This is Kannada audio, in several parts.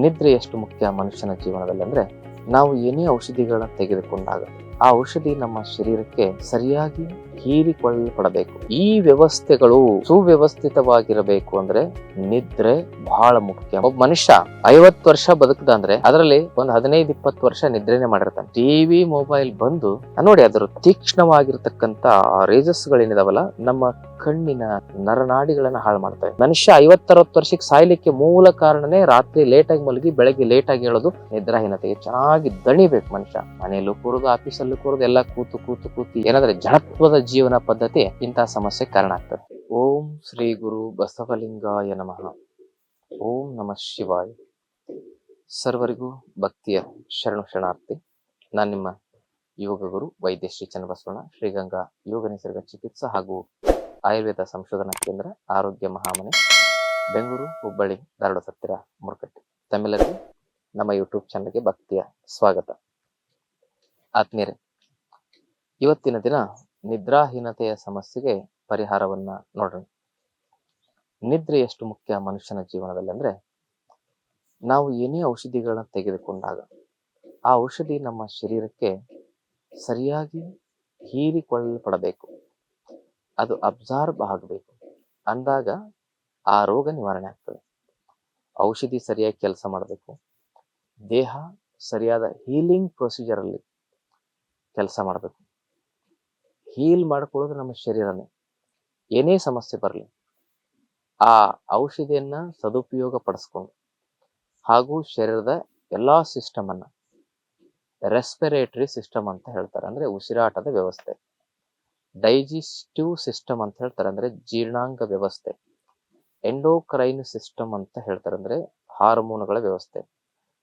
ನಿದ್ರೆ ಎಷ್ಟು ಮುಖ್ಯ ಮನುಷ್ಯನ ಜೀವನದಲ್ಲಿ ಅಂದ್ರೆ ನಾವು ಏನೇ ಔಷಧಿಗಳನ್ನ ತೆಗೆದುಕೊಂಡಾಗ ಆ ಔಷಧಿ ನಮ್ಮ ಶರೀರಕ್ಕೆ ಸರಿಯಾಗಿ ಹೀರಿಕೊಳ್ಳಲ್ಪಡಬೇಕು. ಈ ವ್ಯವಸ್ಥೆಗಳು ಸುವ್ಯವಸ್ಥಿತವಾಗಿರಬೇಕು ಅಂದ್ರೆ ನಿದ್ರೆ ಬಹಳ ಮುಖ್ಯ. ಒಬ್ಬ ಮನುಷ್ಯ ಐವತ್ತು ವರ್ಷ ಬದುಕದ ಅಂದ್ರೆ ಅದರಲ್ಲಿ ಒಂದು ಹದಿನೈದು, ಇಪ್ಪತ್ತು ವರ್ಷ ನಿದ್ರೆನೆ ಮಾಡಿರ್ತಾನೆ. ಟಿವಿ ಮೊಬೈಲ್ ಬಂದು ನೋಡಿ ಅದರ ತೀಕ್ಷ್ಣವಾಗಿರ್ತಕ್ಕಂತ ರೇಜಸ್ ಗಳೇನಿದಾವಲ್ಲ ನಮ್ಮ ಕಣ್ಣಿನ ನರನಾಡಿಗಳನ್ನ ಹಾಳು ಮಾಡ್ತವೆ. ಮನುಷ್ಯ ಐವತ್ತರವತ್ತು ವರ್ಷಕ್ಕೆ ಸಾಯ್ಲಿಕ್ಕೆ ಮೂಲ ಕಾರಣನೇ ರಾತ್ರಿ ಲೇಟಾಗಿ ಮಲಗಿ ಬೆಳಗ್ಗೆ ಲೇಟಾಗಿ ಹೇಳೋದು ನಿದ್ರಾಹೀನತೆಗೆ ಚೆನ್ನಾಗಿ ದಣಿಬೇಕು ಮನುಷ್ಯ. ಮನೆಯಲ್ಲೂ ಕೂರುದು, ಆಫೀಸಲ್ಲೂ ಕೂರುದು, ಎಲ್ಲ ಕೂತು ಕೂತು ಕೂತು ಏನಂದ್ರೆ ಜನತ್ವದ ಜೀವನ ಪದ್ಧತಿ ಇಂತಹ ಸಮಸ್ಯೆ ಕಾರಣ ಆಗ್ತದೆ. ಓಂ ಶ್ರೀ ಗುರು ಬಸವಲಿಂಗಾಯ ನಮಃ. ಓಂ ನಮಃ ಶಿವಾಯ. ಸರ್ವರಿಗೂ ಭಕ್ತಿಯ ಶರಣು ಶರಣಾರ್ಥಿ. ನಾನು ನಿಮ್ಮ ಯೋಗ ಗುರು ವೈದ್ಯ ಶ್ರೀ ಚನ್ನಬಸವಣ್ಣ, ಶ್ರೀಗಂಗಾ ಯೋಗ ನಿಸರ್ಗ ಚಿಕಿತ್ಸಾ ಹಾಗೂ ಆಯುರ್ವೇದ ಸಂಶೋಧನಾ ಕೇಂದ್ರ ಆರೋಗ್ಯ ಮಹಾಮನೆ, ಬೆಂಗಳೂರು, ಹುಬ್ಬಳ್ಳಿ, ಧಾರವಾಡ, ಸತ್ತಿರ, ಮುರುಕಟ್ಟೆ. ತಮ್ಮೆಲ್ಲರಿಗೂ ನಮ್ಮ ಯೂಟ್ಯೂಬ್ ಚಾನಲ್ಗೆ ಭಕ್ತಿಯ ಸ್ವಾಗತ. ಆತ್ಮೀಯರೇ, ಇವತ್ತಿನ ದಿನ ನಿದ್ರಾಹೀನತೆಯ ಸಮಸ್ಯೆಗೆ ಪರಿಹಾರವನ್ನ ನೋಡೋಣ ನಿದ್ರೆ ಎಷ್ಟು ಮುಖ್ಯ ಮನುಷ್ಯನ ಜೀವನದಲ್ಲಿ ಅಂದ್ರೆ, ನಾವು ಏನೇ ಔಷಧಿಗಳನ್ನ ತೆಗೆದುಕೊಂಡಾಗ, ಆ ಔಷಧಿ ನಮ್ಮ ಶರೀರಕ್ಕೆ ಸರಿಯಾಗಿ ಹೀರಿಕೊಳ್ಳಲ್ಪಡಬೇಕು. ಅದು ಅಬ್ಸಾರ್ಬ್ ಆಗಬೇಕು. ಅಂದಾಗ ಆ ರೋಗ ನಿವಾರಣೆ ಆಗ್ತದೆ. ಔಷಧಿ ಸರಿಯಾಗಿ ಕೆಲಸ ಮಾಡಬೇಕು. ದೇಹ ಸರಿಯಾದ ಹೀಲಿಂಗ್ ಪ್ರೊಸೀಜರಲ್ಲಿ ಕೆಲಸ ಮಾಡಬೇಕು. ಹೀಲ್ ಮಾಡ್ಕೊಳ್ಳೋದು ನಮ್ಮ ಶರೀರನೇ. ಏನೇ ಸಮಸ್ಯೆ ಬರಲಿ, ಆ ಔಷಧಿಯನ್ನ ಸದುಪಯೋಗ ಪಡಿಸ್ಕೊಂಡು ಹಾಗೂ ಶರೀರದ ಎಲ್ಲ ಸಿಸ್ಟಮ್ ಅನ್ನ ರೆಸ್ಪಿರೇಟರಿ ಸಿಸ್ಟಮ್ ಅಂತ ಹೇಳ್ತಾರೆ ಅಂದ್ರೆ ಉಸಿರಾಟದ ವ್ಯವಸ್ಥೆ ಡೈಜೆಸ್ಟಿವ್ ಸಿಸ್ಟಮ್ ಅಂತ ಹೇಳ್ತಾರೆ ಅಂದ್ರೆ ಜೀರ್ಣಾಂಗ ವ್ಯವಸ್ಥೆ ಎಂಡೋಕ್ರೈನ್ ಸಿಸ್ಟಮ್ ಅಂತ ಹೇಳ್ತಾರೆ ಅಂದ್ರೆ ಹಾರ್ಮೋನುಗಳ ವ್ಯವಸ್ಥೆ.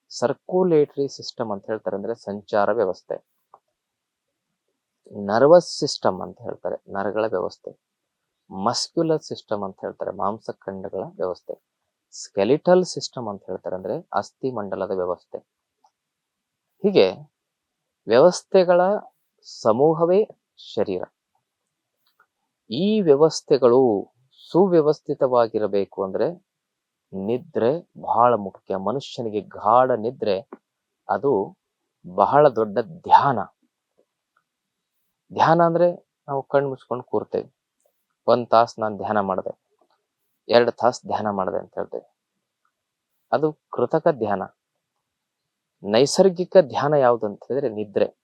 ಸರ್ಕ್ಯುಲೇಟರಿ ಸಿಸ್ಟಮ್ ಅಂತ ಹೇಳ್ತಾರೆ ಅಂದ್ರೆ ಸಂಚಾರ ವ್ಯವಸ್ಥೆ. ನರ್ವಸ್ ಸಿಸ್ಟಮ್ ಅಂತ ಹೇಳ್ತಾರೆ, ನರಗಳ ವ್ಯವಸ್ಥೆ. ಮಸ್ಕ್ಯುಲರ್ ಸಿಸ್ಟಮ್ ಅಂತ ಹೇಳ್ತಾರೆ, ಮಾಂಸಖಂಡಗಳ ವ್ಯವಸ್ಥೆ. ಸ್ಕೆಲಿಟಲ್ ಸಿಸ್ಟಮ್ ಅಂತ ಹೇಳ್ತಾರೆ ಅಂದ್ರೆ ಅಸ್ಥಿ ಮಂಡಲದ ವ್ಯವಸ್ಥೆ. ಹೀಗೆ ವ್ಯವಸ್ಥೆಗಳ ಸಮೂಹವೇ ಶರೀರ. ಈ ವ್ಯವಸ್ಥೆಗಳು ಸುವ್ಯವಸ್ಥಿತವಾಗಿರಬೇಕು ಅಂದ್ರೆ ನಿದ್ರೆ ಬಹಳ ಮುಖ್ಯ. ಮನುಷ್ಯನಿಗೆ ಗಾಢ ನಿದ್ರೆ, ಅದು ಬಹಳ ದೊಡ್ಡ ಧ್ಯಾನ. ಧ್ಯಾನ ಅಂದ್ರೆ ನಾವು ಕಣ್ಣು ಮುಚ್ಕೊಂಡು ಕೂರ್ತೇವೆ. ಒಂದ್ ತಾಸ್ ನಾನು ಧ್ಯಾನ ಮಾಡಿದೆ, ಎರಡು ತಾಸು ಧ್ಯಾನ ಮಾಡಿದೆ ಅಂತ ಹೇಳ್ತೇವೆ. ಅದು ಕೃತಕ ಧ್ಯಾನ. ನೈಸರ್ಗಿಕ ಧ್ಯಾನ ಯಾವುದು ಅಂತ ಹೇಳಿದ್ರೆ ನಿದ್ರೆ.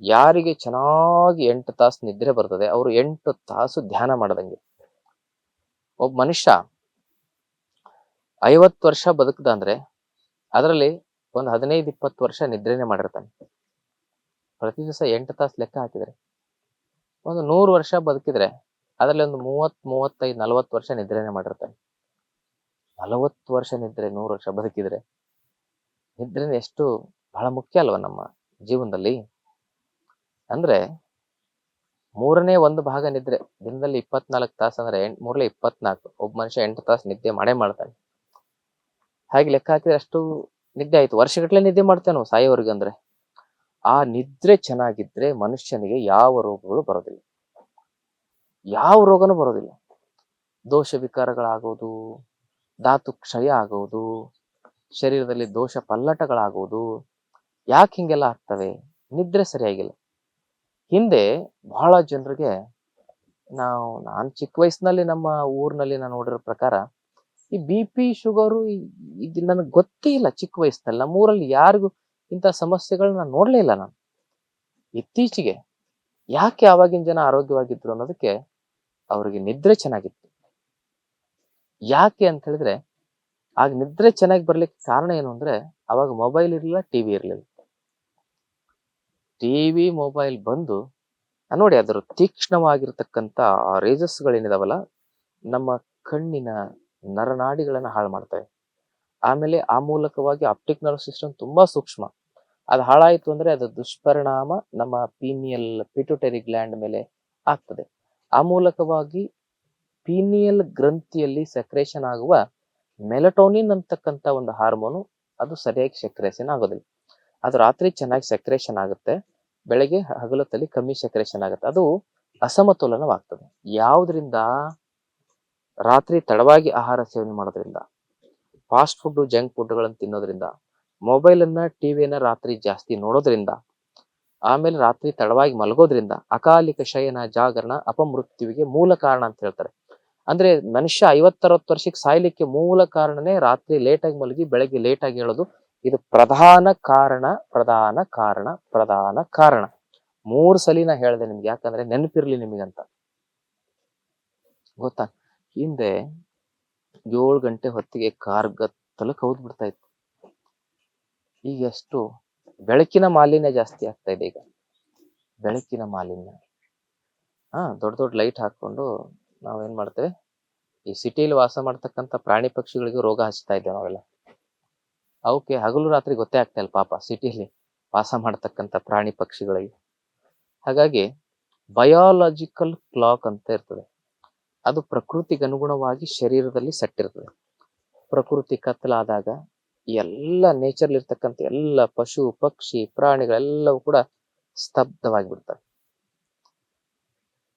ಯಾರಿಗೆ ಚೆನ್ನಾಗಿ ಎಂಟು ತಾಸು ನಿದ್ರೆ ಬರ್ತದೆ, ಅವರು ಎಂಟು ತಾಸು ಧ್ಯಾನ ಮಾಡದಂಗೆ. ಒಬ್ಬ ಮನುಷ್ಯ ಐವತ್ತು ವರ್ಷ ಬದುಕದ ಅಂದ್ರೆ ಅದರಲ್ಲಿ ಒಂದು ಹದಿನೈದು, ಇಪ್ಪತ್ತು ವರ್ಷ ನಿದ್ರೆನೆ ಮಾಡಿರ್ತಾನೆ. ಪ್ರತಿ ದಿವಸ ಎಂಟು ತಾಸು ಲೆಕ್ಕ ಹಾಕಿದ್ರೆ. ಒಂದು ನೂರು ವರ್ಷ ಬದುಕಿದ್ರೆ ಅದರಲ್ಲಿ ಒಂದು ಮೂವತ್ ಮೂವತ್ತೈದು, ನಲವತ್ತು ವರ್ಷ ನಿದ್ರೆನೆ ಮಾಡಿರ್ತಾನೆ. ನಲವತ್ತು ವರ್ಷ ನಿದ್ರೆ, ನೂರು ವರ್ಷ ಬದುಕಿದ್ರೆ ನಿದ್ರೆನ ಎಷ್ಟು ಬಹಳ ಮುಖ್ಯ ಅಲ್ವಾ ನಮ್ಮ ಜೀವನದಲ್ಲಿ? ಅಂದ್ರೆ ಮೂರನೇ ಒಂದು ಭಾಗ ನಿದ್ರೆ ದಿನದಲ್ಲಿ ಇಪ್ಪತ್ನಾಲ್ಕು ತಾಸು ಅಂದ್ರೆ ಎಂಟ್ ಮೂರಲೇ ಇಪ್ಪತ್ನಾಲ್ಕು ಒಬ್ಬ ಮನುಷ್ಯ ಎಂಟು ತಾಸು ನಿದ್ದೆ ಮಾಡೇ ಮಾಡ್ತಾನೆ. ಹಾಗೆ ಲೆಕ್ಕ ಹಾಕಿದ್ರೆ ಅಷ್ಟು ನಿದ್ದೆ ಆಯ್ತು. ವರ್ಷಗಟ್ಟಲೆ ನಿದ್ದೆ ಮಾಡ್ತೇವೆ ನಾವು ಸಾಯೋವರೆಗೆ ಅಂದ್ರೆ. ಆ ನಿದ್ರೆ ಚೆನ್ನಾಗಿದ್ರೆ ಮನುಷ್ಯನಿಗೆ ಯಾವ ರೋಗಗಳು ಬರೋದಿಲ್ಲ. ಯಾವ ರೋಗನೂ ಬರೋದಿಲ್ಲ. ದೋಷ ವಿಕಾರಗಳಾಗೋದು, ಧಾತು ಕ್ಷಯ ಆಗೋದು, ಶರೀರದಲ್ಲಿ ದೋಷ ಪಲ್ಲಟಗಳಾಗೋದು, ಯಾಕೆ ಹಿಂಗೆಲ್ಲ ಆಗ್ತವೆ? ನಿದ್ರೆ ಸರಿಯಾಗಿಲ್ಲ. ಹಿಂದೆ ಬಹಳ ಜನರಿಗೆ ನಾವು, ನಾನು ಚಿಕ್ಕ ವಯಸ್ಸಿನಲ್ಲಿ ನಮ್ಮ ಊರಿನಲ್ಲಿ ನಾನು ನೋಡಿರೋ ಪ್ರಕಾರ ಈ ಬಿ ಪಿ ಶುಗರು ಇದು ನನಗೆ ಗೊತ್ತೇ ಇಲ್ಲ ಚಿಕ್ಕ ವಯಸ್ಸಿನಲ್ಲಿ ನಮ್ಮೂರಲ್ಲಿ ಯಾರಿಗೂ ಇಂಥ ಸಮಸ್ಯೆಗಳನ್ನ ನಾನು ನೋಡ್ಲೇ ಇಲ್ಲ ನಾನು. ಇತ್ತೀಚೆಗೆ ಯಾಕೆ ಆವಾಗಿನ ಜನ ಆರೋಗ್ಯವಾಗಿದ್ರು ಅನ್ನೋದಕ್ಕೆ ಅವ್ರಿಗೆ ನಿದ್ರೆ ಚೆನ್ನಾಗಿತ್ತು. ಯಾಕೆ ಅಂತ ಹೇಳಿದ್ರೆ, ಆಗ ನಿದ್ರೆ ಚೆನ್ನಾಗಿ ಬರ್ಲಿಕ್ಕೆ ಕಾರಣ ಏನು ಅಂದ್ರೆ, ಅವಾಗ ಮೊಬೈಲ್ ಇರಲಿಲ್ಲ ಟಿವಿ ಇರಲಿಲ್ಲ. ಟಿವಿ ಮೊಬೈಲ್ ಬಂದು ಆ ನೋಡಿ ಅದರ ತೀಕ್ಷ್ಣವಾಗಿರ್ತಕ್ಕಂಥ ರೇಜಸ್ ಗಳೇನಿದಾವಲ್ಲ ನಮ್ಮ ಕಣ್ಣಿನ ನರನಾಡಿಗಳನ್ನ ಹಾಳು ಮಾಡ್ತವೆ. ಆಮೇಲೆ ಆ ಮೂಲಕವಾಗಿ ಆಪ್ಟಿಕ್ ನರ್ವ್ ಸಿಸ್ಟಮ್ ತುಂಬಾ ಸೂಕ್ಷ್ಮ. ಅದು ಹಾಳಾಯಿತು ಅಂದ್ರೆ ಅದು ದುಷ್ಪರಿಣಾಮ ನಮ್ಮ ಪೀನಿಯಲ್ ಪಿಟುಟರಿ ಗ್ಲ್ಯಾಂಡ್ ಮೇಲೆ ಆಗ್ತದೆ. ಆ ಮೂಲಕವಾಗಿ ಪೀನಿಯಲ್ ಗ್ರಂಥಿಯಲ್ಲಿ ಸೆಕ್ರೇಷನ್ ಆಗುವ ಮೆಲಟೋನಿನ್ ಅಂತಕ್ಕಂಥ ಒಂದು ಹಾರ್ಮೋನು ಅದು ಸರಿಯಾಗಿ ಸೆಕ್ರೇಷನ್ ಆಗೋದಿಲ್ಲ. ಅದು ರಾತ್ರಿ ಚೆನ್ನಾಗಿ ಸೆಕ್ರೇಷನ್ ಆಗುತ್ತೆ, ಬೆಳಗ್ಗೆ ಹಗಲತ್ತಲ್ಲಿ ಕಮ್ಮಿ ಸೆಕ್ರೇಷನ್ ಆಗುತ್ತೆ. ಅದು ಅಸಮತೋಲನವಾಗ್ತದೆ. ಯಾವುದರಿಂದ? ರಾತ್ರಿ ತಡವಾಗಿ ಆಹಾರ ಸೇವನೆ ಮಾಡೋದ್ರಿಂದ ಫಾಸ್ಟ್ ಫುಡ್ ಜಂಕ್ ಫುಡ್ಗಳನ್ನು ತಿನ್ನೋದ್ರಿಂದ ಮೊಬೈಲನ್ನ ಟಿವಿಯನ್ನ ರಾತ್ರಿ ಜಾಸ್ತಿ ನೋಡೋದ್ರಿಂದ, ಆಮೇಲೆ ರಾತ್ರಿ ತಡವಾಗಿ ಮಲಗೋದ್ರಿಂದ ಅಕಾಲಿಕ ಶಯನ, ಜಾಗರಣ, ಅಪಮೃತ್ಯುವಿಗೆ ಮೂಲ ಕಾರಣ ಅಂತ ಹೇಳ್ತಾರೆ. ಅಂದ್ರೆ ಮನುಷ್ಯ ಐವತ್ತರವತ್ತು ವರ್ಷಕ್ಕೆ ಸಾಯ್ಲಿಕ್ಕೆ ಮೂಲ ಕಾರಣನೇ ರಾತ್ರಿ ಲೇಟಾಗಿ ಮಲಗಿ ಬೆಳಗ್ಗೆ ಲೇಟಾಗಿ ಹೇಳೋದು. ಇದು ಪ್ರಧಾನ ಕಾರಣ ಪ್ರಧಾನ ಕಾರಣ ಪ್ರಧಾನ ಕಾರಣ. ಮೂರು ಸಲಿ ನಾ ಹೇಳ್ದೆ ನಿಮ್ಗೆ, ಯಾಕಂದ್ರೆ ನೆನಪಿರ್ಲಿ ನಿಮಗಂತ. ಗೊತ್ತಾ? ಹಿಂದೆ ಏಳು ಗಂಟೆ ಹೊತ್ತಿಗೆ ಕಾರ್ಗತ್ತಲಕ್ಕೆ ಹೌದ್ ಬಿಡ್ತಾ ಇತ್ತು. ಈಗ ಎಷ್ಟು? ಬೆಳಕಿನ ಮಾಲಿನ್ಯ ಜಾಸ್ತಿ ಆಗ್ತಾ ಇದೆ ಈಗ. ಬೆಳಕಿನ ಮಾಲಿನ್ಯ. ಹಾ, ದೊಡ್ಡ ದೊಡ್ಡ ಲೈಟ್ ಹಾಕೊಂಡು ನಾವೇನ್ ಮಾಡ್ತೇವೆ? ಈ ಸಿಟಿಲಿ ವಾಸ ಮಾಡ್ತಕ್ಕಂಥ ಪ್ರಾಣಿ ಪಕ್ಷಿಗಳಿಗೂ ರೋಗ ಹಚ್ತಾ ಇದ್ದೇವೆ ನಾವೆಲ್ಲ. ಅವಕ್ಕೆ ಹಗಲು ರಾತ್ರಿ ಗೊತ್ತೇ ಆಗ್ತಾ ಇಲ್ಲ ಪಾಪ ಸಿಟಿಲಿ ವಾಸ ಮಾಡ್ತಕ್ಕಂಥ ಪ್ರಾಣಿ ಪಕ್ಷಿಗಳಿಗೆ. ಹಾಗಾಗಿ ಬಯಾಲಜಿಕಲ್ ಕ್ಲಾಕ್ ಅಂತ ಇರ್ತದೆ. ಅದು ಪ್ರಕೃತಿಗೆ ಅನುಗುಣವಾಗಿ ಶರೀರದಲ್ಲಿ ಸಟ್ಟಿರ್ತದೆ. ಪ್ರಕೃತಿ ಕತ್ತಲಾದಾಗ ಎಲ್ಲ ನೇಚರ್ ಇರ್ತಕ್ಕಂಥ ಎಲ್ಲ ಪಶು, ಪಕ್ಷಿ, ಪ್ರಾಣಿಗಳೆಲ್ಲವೂ ಕೂಡ ಸ್ತಬ್ಧವಾಗಿ ಬಿಡ್ತವೆ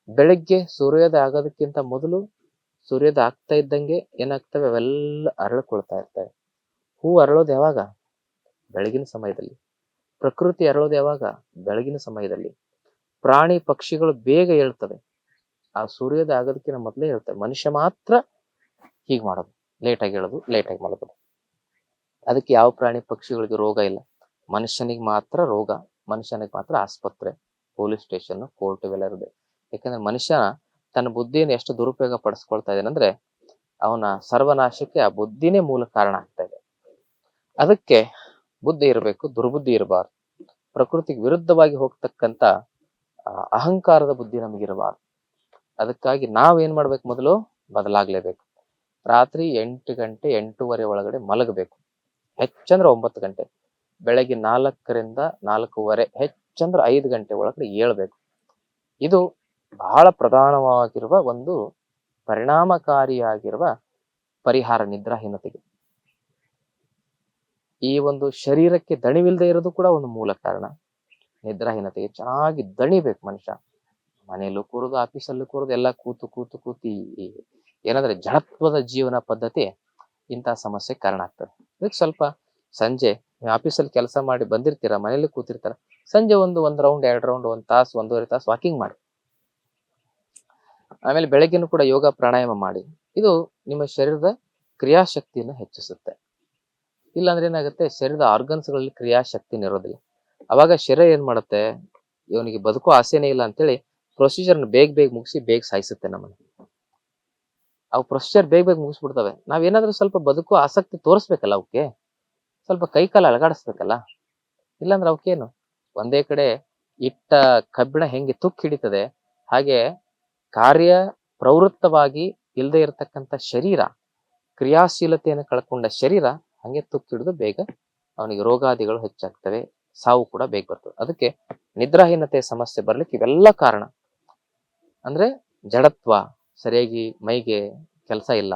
ಬೆಳಗ್ಗೆ ಸೂರ್ಯೋದಯ ಆಗೋದಕ್ಕಿಂತ ಮೊದಲು ಸೂರ್ಯೋದಯ ಆಗ್ತಾ ಇದ್ದಂಗೆ ಏನಾಗ್ತವೆ? ಅವೆಲ್ಲ ಅರಳ್ಕೊಳ್ತಾ ಇರ್ತವೆ. ಹೂ ಅರಳೋದು ಯಾವಾಗ? ಬೆಳಗಿನ ಸಮಯದಲ್ಲಿ. ಪ್ರಕೃತಿ ಅರಳೋದು ಯಾವಾಗ? ಬೆಳಗಿನ ಸಮಯದಲ್ಲಿ. ಪ್ರಾಣಿ, ಪಕ್ಷಿಗಳು ಬೇಗ ಹೇಳ್ತವೆ ಆ ಸೂರ್ಯೋದಯ ಆಗೋದಕ್ಕಿಂತ ಮೊದಲೇ ಹೇಳ್ತಾರೆ ಮನುಷ್ಯ ಮಾತ್ರ ಹೀಗೆ ಮಾಡೋದು ಲೇಟಾಗಿ ಹೇಳೋದು ಲೇಟಾಗಿ ಮಾಡೋದು ಅದಕ್ಕೆ ಯಾವ ಪ್ರಾಣಿ ಪಕ್ಷಿಗಳಿಗೆ ರೋಗ ಇಲ್ಲ. ಮನುಷ್ಯನಿಗೆ ಮಾತ್ರ ರೋಗ ಮನುಷ್ಯನಿಗೆ ಮಾತ್ರ ಆಸ್ಪತ್ರೆ ಪೊಲೀಸ್ ಸ್ಟೇಷನ್ ಕೋರ್ಟ್ ಇವೆಲ್ಲ ಇರುತ್ತೆ. ಯಾಕಂದ್ರೆ ಮನುಷ್ಯ ತನ್ನ ಬುದ್ಧಿಯನ್ನು ಎಷ್ಟು ದುರುಪಯೋಗ ಪಡಿಸ್ಕೊಳ್ತಾ ಇದ್ದಾನಂದ್ರೆ ಅವನ ಸರ್ವನಾಶಕ್ಕೆ ಆ ಬುದ್ಧಿನೇ ಮೂಲ ಕಾರಣ ಆಗ್ತಾ ಇದೆ. ಅದಕ್ಕೆ ಬುದ್ಧಿ ಇರಬೇಕು ದುರ್ಬುದ್ಧಿ ಇರಬಾರ್ದು. ಪ್ರಕೃತಿಗೆ ವಿರುದ್ಧವಾಗಿ ಹೋಗ್ತಕ್ಕಂತ ಆ, ಅಹಂಕಾರದ ಬುದ್ಧಿ ನಮಗಿರಬಾರ್ದು. ಅದಕ್ಕಾಗಿ ನಾವೇನ್ ಮಾಡ್ಬೇಕು ಮೊದಲು? ಬದಲಾಗಲೇಬೇಕು. ರಾತ್ರಿ ಎಂಟು ಗಂಟೆ, ಎಂಟೂವರೆ ಒಳಗಡೆ ಮಲಗಬೇಕು. ಹೆಚ್ಚಂದ್ರೆ ಒಂಬತ್ತು ಗಂಟೆ. ಬೆಳಗ್ಗೆ ನಾಲ್ಕರಿಂದ ನಾಲ್ಕೂವರೆ, ಹೆಚ್ಚಂದ್ರೆ ಐದು ಗಂಟೆ ಒಳಗಡೆ ಏಳ್ಬೇಕು. ಇದು ಬಹಳ ಪ್ರಧಾನವಾಗಿರುವ ಒಂದು ಪರಿಣಾಮಕಾರಿಯಾಗಿರುವ ಪರಿಹಾರ ನಿದ್ರಾಹೀನತೆಗೆ. ಈ ಒಂದು ಶರೀರಕ್ಕೆ ದಣಿವಿಲ್ಲದೆ ಇರೋದು ಕೂಡ ಒಂದು ಮೂಲ ಕಾರಣ. ನಿದ್ರಾಹೀನತೆಗೆ ಚೆನ್ನಾಗಿ ದಣಿಬೇಕು ಮನುಷ್ಯ. ಮನೆಯಲ್ಲೂ ಕೂರೋದು, ಆಫೀಸಲ್ಲೂ ಕೂರೋದು, ಎಲ್ಲ ಕೂತು ಕೂತು, ಕೂತಿ ಏನಂದ್ರೆ ಜಡತ್ವದ ಜೀವನ ಪದ್ಧತಿ ಇಂತಹ ಸಮಸ್ಯೆ ಕಾರಣ ಆಗ್ತದೆ. ಅದಕ್ಕೆ ಸ್ವಲ್ಪ ಸಂಜೆ ಆಫೀಸಲ್ಲಿ ಕೆಲಸ ಮಾಡಿ ಬಂದಿರ್ತೀರ ಮನೇಲಿ ಕೂತಿರ್ತಾರ, ಸಂಜೆ ಒಂದು, ಒಂದ್ ರೌಂಡ್ ಎರಡ್ ರೌಂಡ್ ಒಂದ್ ತಾಸು, ಒಂದೂವರೆ ತಾಸು ವಾಕಿಂಗ್ ಮಾಡಿ. ಆಮೇಲೆ ಬೆಳಗ್ಗೆನೂ ಕೂಡ ಯೋಗ ಪ್ರಾಣಾಯಾಮ ಮಾಡಿ. ಇದು ನಿಮ್ಮ ಶರೀರದ ಕ್ರಿಯಾಶಕ್ತಿಯನ್ನು ಹೆಚ್ಚಿಸುತ್ತೆ. ಇಲ್ಲಾಂದ್ರೆ ಏನಾಗುತ್ತೆ, ಶರೀರದ ಆರ್ಗನ್ಸ್ಗಳಲ್ಲಿ ಗಳಲ್ಲಿ ಕ್ರಿಯಾಶಕ್ತಿನ ಇರೋದಿಲ್ಲ. ಅವಾಗ ಶರೀರ ಏನ್ ಮಾಡುತ್ತೆ, ಇವನಿಗೆ ಬದುಕೋ ಆಸೆನೇ ಇಲ್ಲ ಅಂತೇಳಿ ಪ್ರೊಸೀಜರ್ನ ಬೇಗ ಬೇಗ ಮುಗಿಸಿ ಬೇಗ ಸಾಯಿಸುತ್ತೆ ನಮ್ಮನ್ನ. ಅವು ಪ್ರೊಸೀಜರ್ ಬೇಗ ಬೇಗ ಮುಗಿಸ್ಬಿಡ್ತವೆ. ನಾವೇನಾದ್ರೂ ಸ್ವಲ್ಪ ಬದುಕು ಆಸಕ್ತಿ ತೋರಿಸ್ಬೇಕಲ್ಲ ಅವಕ್ಕೆ ಸ್ವಲ್ಪ ಕೈಕಾಲ ಅಲಗಾಡಿಸ್ಬೇಕಲ್ಲ? ಇಲ್ಲಾಂದ್ರೆ ಅವಕ್ಕೇನು ಒಂದೇ ಕಡೆ ಇಟ್ಟ ಕಬ್ಬಿಣ ಹೆಂಗೆ ತುಕ್ಕು ಹಿಡಿತದೆ, ಹಾಗೆ ಕಾರ್ಯ ಪ್ರವೃತ್ತವಾಗಿ ಇಲ್ಲದೆ ಇರತಕ್ಕಂಥ ಶರೀರ, ಕ್ರಿಯಾಶೀಲತೆಯನ್ನು ಕಳ್ಕೊಂಡ ಶರೀರ ಹಂಗೆ ತುಕ್ಕು ಹಿಡಿದು ಬೇಗ ಅವನಿಗೆ ರೋಗಾದಿಗಳು ಹೆಚ್ಚಾಗ್ತವೆ, ಸಾವು ಕೂಡ ಬೇಗ ಬರ್ತದೆ. ಅದಕ್ಕೆ ನಿದ್ರಾಹೀನತೆ ಸಮಸ್ಯೆ ಬರ್ಲಿಕ್ಕೆ ಇವೆಲ್ಲ ಕಾರಣ. ಅಂದ್ರೆ ಜಡತ್ವ, ಸರಿಯಾಗಿ ಮೈಗೆ ಕೆಲಸ ಇಲ್ಲ.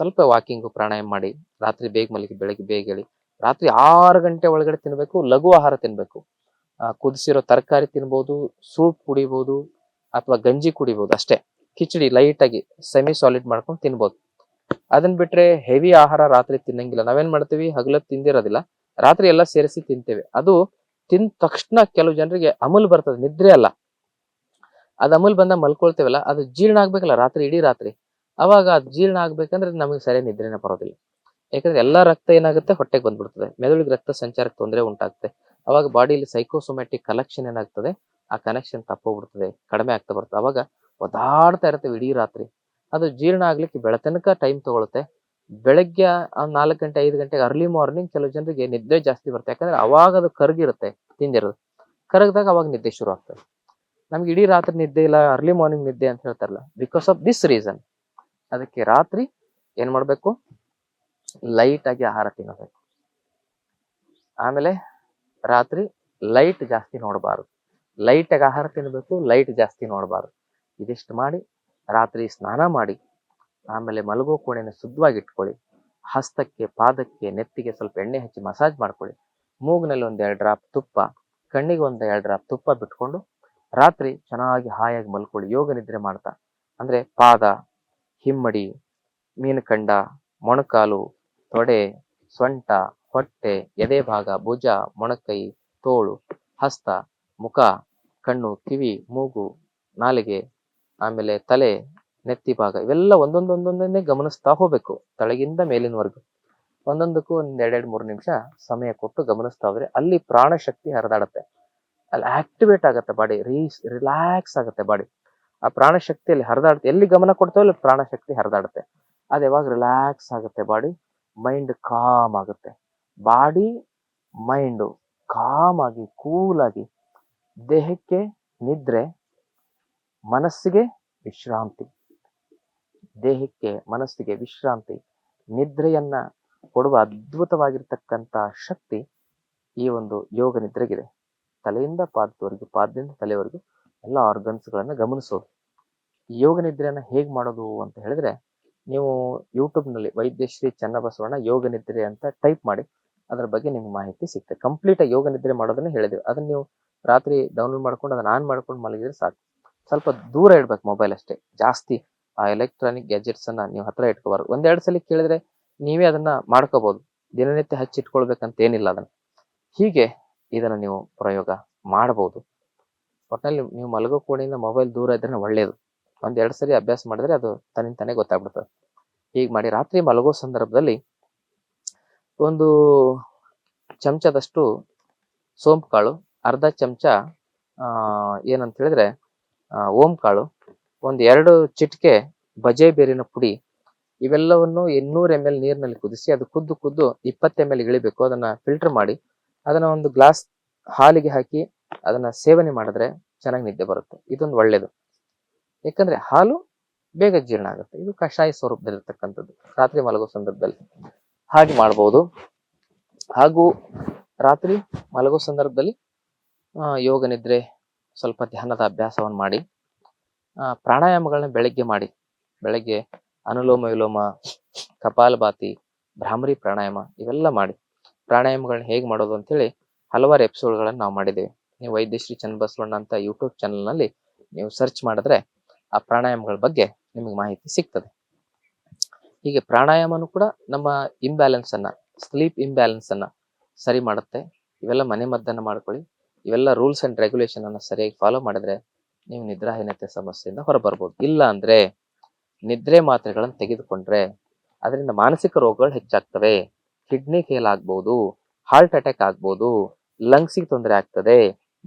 ಸ್ವಲ್ಪ ವಾಕಿಂಗು ಪ್ರಾಣಾಯಾಮ ಮಾಡಿ, ರಾತ್ರಿ ಬೇಗ ಮಲಗಿ, ಬೆಳಗ್ಗೆ ಬೇಗ ಹೇಳಿ ರಾತ್ರಿ ಆರು ಗಂಟೆ ಒಳಗಡೆ ತಿನ್ನಬೇಕು ಲಘು ಆಹಾರ ತಿನ್ನಬೇಕು ಕುದಿಸಿರೋ ತರಕಾರಿ ತಿನ್ಬೋದು, ಸೂಪ್ ಕುಡಿಬೋದು, ಅಥವಾ ಗಂಜಿ ಕುಡಿಬೋದು ಅಷ್ಟೇ. ಕಿಚಡಿ ಲೈಟ್ ಆಗಿ ಸೆಮಿ ಸಾಲಿಡ್ ಮಾಡ್ಕೊಂಡು ತಿನ್ಬೋದು. ಅದನ್ನ ಬಿಟ್ರೆ ಹೆವಿ ಆಹಾರ ರಾತ್ರಿ ತಿನ್ನಂಗಿಲ್ಲ. ನಾವೇನ್ ಮಾಡ್ತೀವಿ? ಹಗಲ ತಿಂದಿರೋದಿಲ್ಲ. ರಾತ್ರಿ ಎಲ್ಲ ಸೇರಿಸಿ ತಿಂತೇವೆ. ಅದು ತಿಂದ ತಕ್ಷಣ ಕೆಲವು ಜನರಿಗೆ ಅಮಲ್ ಬರ್ತದೆ. ನಿದ್ರೆ ಅಲ್ಲ. ಅದ್ ಅಮೂಲ್ ಬಂದ ಮಲ್ಕೊಳ್ತೇವಲ್ಲ, ಅದು ಜೀರ್ಣ ಆಗ್ಬೇಕಲ್ಲ, ರಾತ್ರಿ, ಇಡೀ ರಾತ್ರಿ. ಅವಾಗ ಅದು ಜೀರ್ಣ ಆಗ್ಬೇಕಂದ್ರೆ ನಮಗೆ ಸರಿಯಾಗಿ ನಿದ್ರೆನೇ ಬರೋದಿಲ್ಲ. ಯಾಕಂದ್ರೆ ಎಲ್ಲಾ ರಕ್ತ ಏನಾಗುತ್ತೆ? ಹೊಟ್ಟೆಗೆ ಬಂದ್ಬಿಡ್ತದೆ. ಮೆದುಳಿಗೆ ರಕ್ತ ಸಂಚಾರಕ್ಕೆ ತೊಂದರೆ ಉಂಟಾಗುತ್ತೆ ಅವಾಗ ಬಾಡಿಲಿ ಸೈಕೋಸೊಮ್ಯಾಟಿಕ್ ಕಲೆಕ್ಷನ್ ಏನಾಗ್ತದೆ? ಆ ಕನೆಕ್ಷನ್ ತಪ್ಪೋಗ್ಬಿಡ್ತದೆ, ಕಡಿಮೆ ಆಗ್ತಾ ಬರ್ತದೆ. ಅವಾಗ ಒದಾಡ್ತಾ ಇರ್ತೇವೆ ಇಡೀ ರಾತ್ರಿ. ಅದು ಜೀರ್ಣ ಆಗ್ಲಿಕ್ಕೆ ಬೆಳತನಕ ಟೈಮ್ ತಗೊಳುತ್ತೆ. ಬೆಳಗ್ಗೆ ನಾಲ್ಕು ಗಂಟೆ, ಐದು ಗಂಟೆಗೆ ಅರ್ಲಿ ಮಾರ್ನಿಂಗ್ ಕೆಲವು ಜನರಿಗೆ ನಿದ್ದೆ ಜಾಸ್ತಿ ಬರುತ್ತೆ. ಯಾಕಂದ್ರೆ ಅವಾಗ ಅದು ಕರಗಿರುತ್ತೆ, ತಿಂದಿರೋದು. ಕರಗದಾಗ ಅವಾಗ ನಿದ್ದೆ ಶುರು ಆಗ್ತದೆ ನಮ್ಗೆ ಇಡೀ ರಾತ್ರಿ ನಿದ್ದೆ ಇಲ್ಲ ಅರ್ಲಿ ಮಾರ್ನಿಂಗ್ ನಿದ್ದೆ ಅಂತ ಹೇಳ್ತಾರಲ್ಲ ಬಿಕಾಸ್ ಆಫ್ ದಿಸ್ ರೀಸನ್ ಅದಕ್ಕೆ ರಾತ್ರಿ ಏನ್ ಮಾಡಬೇಕು? ಲೈಟ್ ಆಗಿ ಆಹಾರ ತಿನ್ನಬೇಕು. ಆಮೇಲೆ ರಾತ್ರಿ ಲೈಟ್ ಜಾಸ್ತಿ ನೋಡಬಾರ್ದು. ಆಗಿ ಆಹಾರ ತಿನ್ನಬೇಕು ಲೈಟ್ ಜಾಸ್ತಿ ನೋಡಬಾರ್ದು. ಇದಿಷ್ಟು ಮಾಡಿ ರಾತ್ರಿ ಸ್ನಾನ ಮಾಡಿ, ಆಮೇಲೆ ಮಲಗೋ ಕೋಣೆನ ಶುದ್ಧವಾಗಿ ಇಟ್ಕೊಳ್ಳಿ. ಹಸ್ತಕ್ಕೆ, ಪಾದಕ್ಕೆ, ನೆತ್ತಿಗೆ ಸ್ವಲ್ಪ ಎಣ್ಣೆ ಹಚ್ಚಿ ಮಸಾಜ್ ಮಾಡ್ಕೊಳ್ಳಿ. ಮೂಗ್ನಲ್ಲಿ ಒಂದ್ ಎರಡು ಡ್ರಾಪ್ ತುಪ್ಪ, ಕಣ್ಣಿಗೆ ಒಂದ್ ಎರಡು ಡ್ರಾಪ್ ತುಪ್ಪ ಬಿಟ್ಕೊಂಡು ರಾತ್ರಿ ಚೆನ್ನಾಗಿ ಹಾಯಾಗಿ ಮಲ್ಕೊಳ್ಳಿ, ಯೋಗ ನಿದ್ರೆ ಮಾಡ್ತಾ. ಅಂದ್ರೆ ಪಾದ, ಹಿಮ್ಮಡಿ, ಮೀನುಕಂಡ, ಮೊಣಕಾಲು, ತೊಡೆ, ಸೊಂಟ, ಹೊಟ್ಟೆ, ಎದೆ ಭಾಗ, ಭುಜ, ಮೊಣಕೈ, ತೋಳು, ಹಸ್ತ, ಮುಖ, ಕಣ್ಣು, ಕಿವಿ, ಮೂಗು, ನಾಲಿಗೆ, ಆಮೇಲೆ ತಲೆ, ನೆತ್ತಿ ಭಾಗ, ಇವೆಲ್ಲ ಒಂದೊಂದೊಂದೊಂದನ್ನೇ ಗಮನಿಸ್ತಾ ಹೋಗ್ಬೇಕು ತಳಗಿಂದ ಮೇಲಿನವರೆಗೂ. ಒಂದೊಂದಕ್ಕೂ ಒಂದ್ ಎರಡೆರಡು ಮೂರು ನಿಮಿಷ ಸಮಯ ಕೊಟ್ಟು ಗಮನಿಸ್ತಾ ಹೋದ್ರೆ ಅಲ್ಲಿ ಪ್ರಾಣಶಕ್ತಿ ಹರಿದಾಡತ್ತೆ. ಅಲ್ಲಿ ಆಕ್ಟಿವೇಟ್ ಆಗುತ್ತೆ ಬಾಡಿ ರೀಸ್ ರಿಲ್ಯಾಕ್ಸ್ ಆಗುತ್ತೆ ಬಾಡಿ ಆ ಪ್ರಾಣ ಶಕ್ತಿಯಲ್ಲಿ ಹರಿದಾಡುತ್ತೆ. ಎಲ್ಲಿ ಗಮನ ಕೊಡ್ತೇವೆ ಅಲ್ಲಿ ಪ್ರಾಣ ಶಕ್ತಿ ಹರಿದಾಡುತ್ತೆ. ಅದು ಯಾವಾಗ ರಿಲ್ಯಾಕ್ಸ್ ಆಗುತ್ತೆ ಬಾಡಿ ಮೈಂಡ್ ಕಾಮ್ ಆಗುತ್ತೆ. ಬಾಡಿ ಮೈಂಡು ಕಾಮ್ ಆಗಿ ಕೂಲಾಗಿ ದೇಹಕ್ಕೆ ನಿದ್ರೆ, ಮನಸ್ಸಿಗೆ ವಿಶ್ರಾಂತಿ. ದೇಹಕ್ಕೆ, ಮನಸ್ಸಿಗೆ ವಿಶ್ರಾಂತಿ, ನಿದ್ರೆಯನ್ನ ಕೊಡುವ ಅದ್ಭುತವಾಗಿರ್ತಕ್ಕಂಥ ಶಕ್ತಿ ಈ ಒಂದು ಯೋಗ ನಿದ್ರೆಗಿದೆ. ತಲೆಯಿಂದ ಪಾದದವರೆಗೂ, ಪಾದದಿಂದ ತಲೆವರೆಗೂ ಎಲ್ಲ ಆರ್ಗನ್ಸ್ಗಳನ್ನು ಗಮನಿಸೋದು. ಯೋಗ ನಿದ್ರೆಯನ್ನು ಹೇಗೆ ಮಾಡೋದು ಅಂತ ಹೇಳಿದ್ರೆ, ನೀವು ಯೂಟ್ಯೂಬ್ನಲ್ಲಿ ವೈದ್ಯಶ್ರೀ ಚನ್ನಬಸವಣ್ಣ ಯೋಗ ನಿದ್ರೆ ಅಂತ ಟೈಪ್ ಮಾಡಿ, ಅದರ ಬಗ್ಗೆ ನಿಮ್ಗೆ ಮಾಹಿತಿ ಸಿಗ್ತದೆ. ಕಂಪ್ಲೀಟ್ ಆಗಿ ಯೋಗ ನಿದ್ರೆ ಮಾಡೋದನ್ನ ಹೇಳಿದ್ವಿ ಅದನ್ನ ನೀವು ರಾತ್ರಿ ಡೌನ್ಲೋಡ್ ಮಾಡ್ಕೊಂಡು ಅದನ್ನ ಆನ್ ಮಾಡ್ಕೊಂಡು ಮಲಗಿದ್ರೆ ಸಾಕು. ಸ್ವಲ್ಪ ದೂರ ಇಡ್ಬೇಕು ಮೊಬೈಲ್ ಅಷ್ಟೇ. ಜಾಸ್ತಿ ಆ ಎಲೆಕ್ಟ್ರಾನಿಕ್ ಗ್ಯಾಜೆಟ್ಸ್ ಅನ್ನ ನೀವು ಹತ್ರ ಇಟ್ಕೋಬಾರ್ದು. ಒಂದೆರಡು ಸಲ ಕೇಳಿದ್ರೆ ನೀವೇ ಅದನ್ನ ಮಾಡ್ಕೋಬಹುದು ದಿನನಿತ್ಯ ಹಚ್ಚಿಟ್ಕೊಳ್ಬೇಕಂತ ಏನಿಲ್ಲ ಅದನ್ನ. ಹೀಗೆ ಇದನ್ನ ನೀವು ಪ್ರಯೋಗ ಮಾಡಬಹುದು. ಒಟ್ಟಿನಲ್ಲಿ ನೀವು ಮಲಗೋ ಕೋಣೆಯಿಂದ ಮೊಬೈಲ್ ದೂರ ಇದ್ರೆ ಒಳ್ಳೆಯದು ಒಂದ್ ಎರಡು ಸರಿ ಅಭ್ಯಾಸ ಮಾಡಿದ್ರೆ ಅದು ತನ್ನಿಂದ ತಾನೇ ಗೊತ್ತಾಗ್ಬಿಡ್ತದೆ. ಹೀಗೆ ಮಾಡಿ ರಾತ್ರಿ ಮಲಗೋ ಸಂದರ್ಭದಲ್ಲಿ ಒಂದು ಚಮಚದಷ್ಟು ಸೋಂಪು ಕಾಳು ಅರ್ಧ ಚಮಚ ಏನಂತ ಹೇಳಿದ್ರೆ ಓಂ ಕಾಳು ಒಂದು ಎರಡು ಚಿಟಿಕೆ ಬಜೆ ಬೇರಿನ ಪುಡಿ, ಇವೆಲ್ಲವನ್ನು ಇನ್ನೂರು ಎಂ ಎಲ್ ನೀರಿನಲ್ಲಿ ಕುದಿಸಿ ಅದು ಕುದ್ದು ಕುದ್ದು ಇಪ್ಪತ್ತು ಎಂ ಎಲ್ ಇಳಿಬೇಕು. ಅದನ್ನ ಫಿಲ್ಟರ್ ಮಾಡಿ ಅದನ್ನ ಒಂದು ಗ್ಲಾಸ್ ಹಾಲಿಗೆ ಹಾಕಿ ಅದನ್ನ ಸೇವನೆ ಮಾಡಿದ್ರೆ ಚೆನ್ನಾಗಿ ನಿದ್ದೆ ಬರುತ್ತೆ. ಇದೊಂದು ಒಳ್ಳೇದು. ಯಾಕಂದ್ರೆ ಹಾಲು ಬೇಗ ಜೀರ್ಣ ಆಗುತ್ತೆ. ಇದು ಕಷಾಯ ಸ್ವರೂಪದಲ್ಲಿರ್ತಕ್ಕಂಥದ್ದು. ರಾತ್ರಿ ಮಲಗೋ ಸಂದರ್ಭದಲ್ಲಿ. ಹಾಗೆ ಮಾಡಬಹುದು ಹಾಗೂ ರಾತ್ರಿ ಮಲಗೋ ಸಂದರ್ಭದಲ್ಲಿ ಯೋಗ ನಿದ್ರೆ ಸ್ವಲ್ಪ ಧ್ಯಾನದ ಅಭ್ಯಾಸವನ್ನು ಮಾಡಿ ಪ್ರಾಣಾಯಾಮಗಳನ್ನ ಬೆಳಗ್ಗೆ ಮಾಡಿ. ಬೆಳಗ್ಗೆ ಅನುಲೋಮ ವಿಲೋಮ, ಕಪಾಲಭಾತಿ, ಭ್ರಾಮರಿ ಪ್ರಾಣಾಯಾಮ ಇವೆಲ್ಲ ಮಾಡಿ. ಪ್ರಾಣಾಯಾಮಗಳನ್ನ ಹೇಗೆ ಮಾಡೋದು ಅಂತೇಳಿ ಹಲವಾರು ಎಪಿಸೋಡ್ಗಳನ್ನು ನಾವು ಮಾಡಿದ್ದೇವೆ ನೀವು ವೈದ್ಯಶ್ರೀ ಚನ್ನಬಸವಣ್ಣ ಅಂತ ಯೂಟ್ಯೂಬ್ ಚಾನಲ್ನಲ್ಲಿ ನೀವು ಸರ್ಚ್ ಮಾಡಿದ್ರೆ ಆ ಪ್ರಾಣಾಯಾಮಗಳ ಬಗ್ಗೆ ನಿಮಗೆ ಮಾಹಿತಿ ಸಿಗ್ತದೆ. ಹೀಗೆ ಪ್ರಾಣಾಯಾಮನು ಕೂಡ ನಮ್ಮ ಇಂಬ್ಯಾಲೆನ್ಸ್ ಅನ್ನ ಸ್ಲೀಪ್ ಇಂಬ್ಯಾಲೆನ್ಸ್ ಅನ್ನ ಸರಿ ಮಾಡುತ್ತೆ. ಇವೆಲ್ಲ ಮನೆ ಮದ್ದನ್ನ ಮಾಡ್ಕೊಳ್ಳಿ. ಇವೆಲ್ಲ ರೂಲ್ಸ್ ಅಂಡ್ ರೆಗ್ಯುಲೇಷನ್ ಅನ್ನ ಸರಿಯಾಗಿ ಫಾಲೋ ಮಾಡಿದ್ರೆ ನೀವು ನಿದ್ರಾಹೀನತೆ ಸಮಸ್ಯೆಯಿಂದ ಹೊರಬರ್ಬೋದು. ಇಲ್ಲ ಅಂದ್ರೆ ನಿದ್ರೆ ಮಾತ್ರೆಗಳನ್ನು ತೆಗೆದುಕೊಂಡ್ರೆ ಅದರಿಂದ ಮಾನಸಿಕ ರೋಗಗಳು ಹೆಚ್ಚಾಗ್ತವೆ. ಕಿಡ್ನಿ ಫೇಲ್ ಆಗ್ಬೋದು, ಹಾರ್ಟ್ ಅಟ್ಯಾಕ್ ಆಗ್ಬೋದು, ಲಂಗ್ಸಿಗೆ ತೊಂದರೆ ಆಗ್ತದೆ,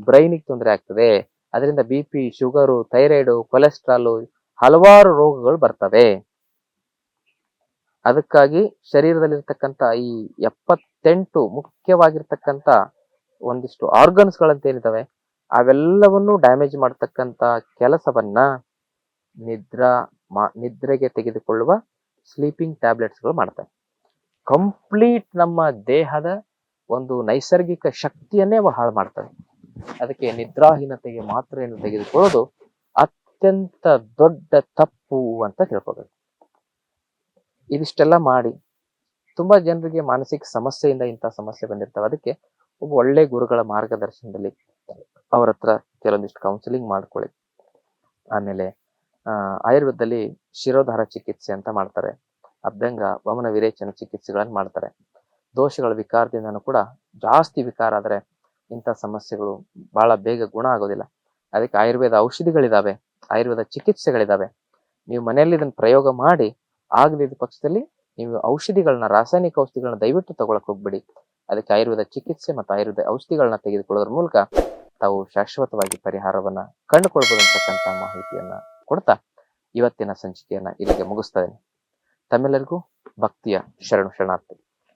ಬ್ರೈನಿಗೆ ತೊಂದರೆ ಆಗ್ತದೆ, ಅದರಿಂದ B P, sugar, thyroid, cholesterol ಹಲವಾರು ರೋಗಗಳು ಬರ್ತವೆ. ಅದಕ್ಕಾಗಿ ಶರೀರದಲ್ಲಿರ್ತಕ್ಕಂಥ ಈ ಎಪ್ಪತ್ತೆಂಟು ಮುಖ್ಯವಾಗಿರ್ತಕ್ಕಂಥ ಒಂದಿಷ್ಟು ಏನಿದಾವೆ ಅವೆಲ್ಲವನ್ನು ಡ್ಯಾಮೇಜ್ ಮಾಡತಕ್ಕಂತ ಕೆಲಸವನ್ನ ನಿದ್ರಾ, ಮಾ, ನಿದ್ರೆಗೆ ತೆಗೆದುಕೊಳ್ಳುವ ಸ್ಲೀಪಿಂಗ್ ಟ್ಯಾಬ್ಲೆಟ್ಸ್ಗಳು ಮಾಡ್ತವೆ. ಕಂಪ್ಲೀಟ್ ನಮ್ಮ ದೇಹದ ಒಂದು ನೈಸರ್ಗಿಕ ಶಕ್ತಿಯನ್ನೇ ಅವು ಹಾಳು ಮಾಡ್ತವೆ ಅದಕ್ಕೆ ನಿದ್ರಾಹೀನತೆಗೆ ಮಾತ್ರೆಯನ್ನು ತೆಗೆದುಕೊಳ್ಳೋದು? ಅತ್ಯಂತ ದೊಡ್ಡ ತಪ್ಪು ಅಂತ ತಿಳ್ಕೊಬೇಕು. ಇದಿಷ್ಟೆಲ್ಲ ಮಾಡಿ ತುಂಬಾ ಜನರಿಗೆ ಮಾನಸಿಕ ಸಮಸ್ಯೆಯಿಂದ ಇಂಥ ಸಮಸ್ಯೆ ಬಂದಿರ್ತವೆ. ಅದಕ್ಕೆ ಒಬ್ಬ ಒಳ್ಳೆ ಗುರುಗಳ ಮಾರ್ಗದರ್ಶನದಲ್ಲಿ ಅವ್ರ ಹತ್ರ ಕೆಲವೊಂದಿಷ್ಟು ಕೌನ್ಸಿಲಿಂಗ್ ಮಾಡ್ಕೊಳ್ಳಿ. ಆಮೇಲೆ ಆಯುರ್ವೇದದಲ್ಲಿ ಶಿರೋಧಾರ ಚಿಕಿತ್ಸೆ ಅಂತ ಮಾಡ್ತಾರೆ. ಅಭ್ಯಂಗ ವಮನ ವಿರೇಚನ ಚಿಕಿತ್ಸೆಗಳನ್ನು ಮಾಡ್ತಾರೆ. ದೋಷಗಳ ವಿಕಾರದಿಂದನೂ ಕೂಡ ಜಾಸ್ತಿ ವಿಕಾರ ಆದರೆ ಇಂಥ ಸಮಸ್ಯೆಗಳು ಬಹಳ ಬೇಗ ಗುಣ ಆಗೋದಿಲ್ಲ. ಅದಕ್ಕೆ ಆಯುರ್ವೇದ ಔಷಧಿಗಳಿದಾವೆ, ಆಯುರ್ವೇದ ಚಿಕಿತ್ಸೆಗಳಿದಾವೆ. ನೀವು ಮನೆಯಲ್ಲಿ ಇದನ್ನು ಪ್ರಯೋಗ ಮಾಡಿ ಆಗದಿದ್ದ ಪಕ್ಷದಲ್ಲಿ ನೀವು ಔಷಧಿಗಳನ್ನ, ರಾಸಾಯನಿಕ ಔಷಧಿಗಳನ್ನ ದಯವಿಟ್ಟು ತಗೊಳಕ್ ಹೋಗ್ಬೇಡಿ. ಅದಕ್ಕೆ ಆಯುರ್ವೇದ ಚಿಕಿತ್ಸೆ ಮತ್ತು ಆಯುರ್ವೇದ ಔಷಧಿಗಳನ್ನ ತೆಗೆದುಕೊಳ್ಳೋದ್ರ ಮೂಲಕ ತಾವು ಶಾಶ್ವತವಾಗಿ ಪರಿಹಾರವನ್ನ ಕಂಡುಕೊಳ್ಬೋದು ಅಂತಕ್ಕಂಥ ಮಾಹಿತಿಯನ್ನ ಕೊಡ್ತಾ ಇವತ್ತಿನ ಸಂಚಿಕೆಯನ್ನ ಇಲ್ಲಿಗೆ ಮುಗಿಸ್ತಾ ಇದ್ದೀನಿ. ತಮ್ಮೆಲ್ಲರಿಗೂ ಭಕ್ತಿಯ ಶರಣು ಶರಣಾರ್ಥಿ